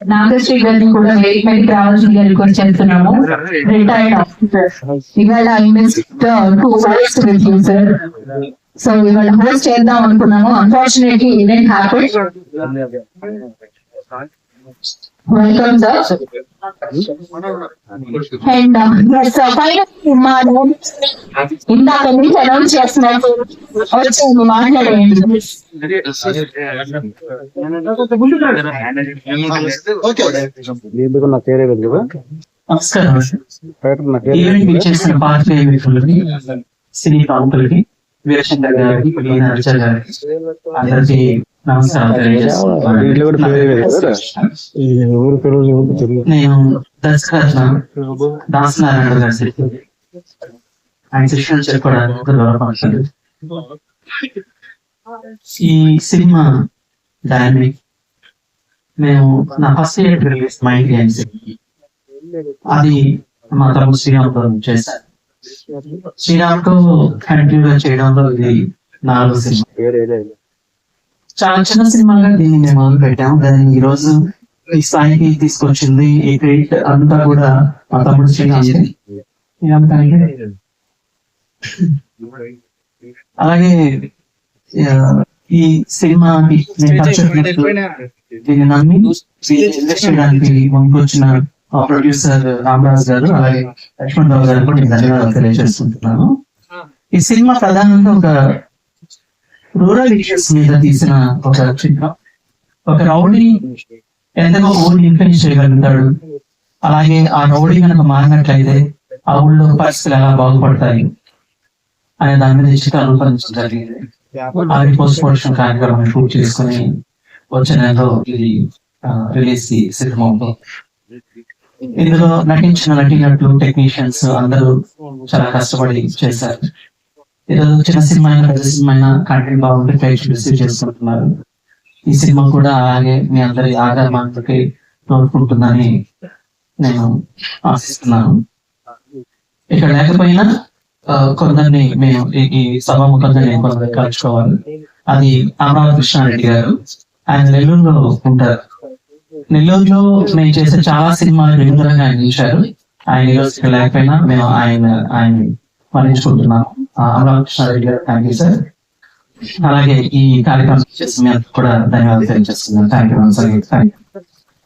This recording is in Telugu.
నాగశ్రీ గారిని కూడా వెయిట్ మీదకి రావాల్సిందిగా రిక్వెస్ట్ చేస్తున్నాము రిటైర్డ్ ఆఫీసర్ ఇవాళ invest to works with you sir so ఇవాళ హోస్ట్ చేద్దాం అనుకున్నాము. Unfortunately event happy welcome sir and final మా ఇందాక నుంచి అనౌన్స్ చేస్తున్నారు వచ్చి మాట్లాడండి ఎందుకు నా పేరే లేదు కదా నమస్కారం. ఈవెంట్ పార్టీ మిత్రులకి సినీ ప్రముఖులకి వీరశంకర్ గారికి గారికి అందరికీ వీటిలో కూడా కదా తెలియదు. నేను దాస్ నారాయణ గారి. ఆయన ఈ సినిమా డైనమిక్ మేము నా first year release mind games అది మా తమ్ముడు శ్రీరామ్తో చేశాను శ్రీరామ్తో కంటిన్యూ గా చేయడంలో ఇది నాలుగు సినిమా. చాలా చిన్న సినిమాగా దీన్ని మేము మొదలు పెట్టాము. దాన్ని ఈ రోజు ఈ స్థాయికి తీసుకొచ్చింది ఈ క్రెడిట్ అంతా కూడా మా తమ్ముడు. అలాగే ఈ సినిమా దీన్ని నమ్మి ఇన్వెస్ట్ చేయడానికి ముందుకొచ్చిన ప్రొడ్యూసర్ రామరాజు గారు అలాగే లక్ష్మణ్ రావు గారు కూడా నేను ధన్యవాదాలు తెలియజేసుకుంటున్నాను. ఈ సినిమా ప్రధానంగా ఒక రూరల్ ఇష్యూస్ మీద తీసిన ఒక చిత్రం. ఒక రౌడీ ఎంతగా ఊరిని ఇన్ఫ్లుయెన్స్ చేయగలుగుతాడు? అలాగే ఆ రౌడీ కనుక మారినట్లయితే ఆ ఊళ్ళో పరిస్థితులు ఎలా బాగుపడతాయి? అనే దాని మీద ఈ చిత్రం రూపొందించడం జరిగింది. అలాగే పోస్ట్ ప్రొడక్షన్ కార్యక్రమం షూట్ చేసుకుని వచ్చే నెలలో ఇది రిలీజ్ సిద్ధమవుతుంది ఇందులో నటించిన నటినట్లు టెక్నీషియన్స్ అందరూ చాలా కష్టపడి చేశారు. ఈరోజు చిన్న సినిమా అయినా పెద్ద సినిమా అయినా కంటెంట్ బాగుంటే ప్రేక్షకులు రిసీవ్ చేసుకుంటున్నారు ఈ సినిమా కూడా అలాగే మీ అందరి ఆధారమానికి తోడుకుంటుందని నేను ఆశిస్తున్నాను. ఇక్కడ లేకపోయినా కొందరిని మేము ఈ- ఈ సభాముఖంగా నేను కొందరు కలుసుకోవాలి. అది అమరావతి కృష్ణారెడ్డి గారు. ఆయన నెల్లూరులో ఉంటారు. నెల్లూరులో మేము చేసే చాలా సినిమాలు రెగ్యులర్ ఆయన చూశారు ఆయన ఇక్కడ లేకపోయినా మేము ఆయన ఆయన మరణించుకుంటున్నాము అమరావతి కృష్ణారెడ్డి గారు థ్యాంక్ యూ సార్ అలాగే ఈ కార్యక్రమం చేసిన కూడా ధన్యవాదాలు తెలియజేస్తున్నాను. Thank you thank you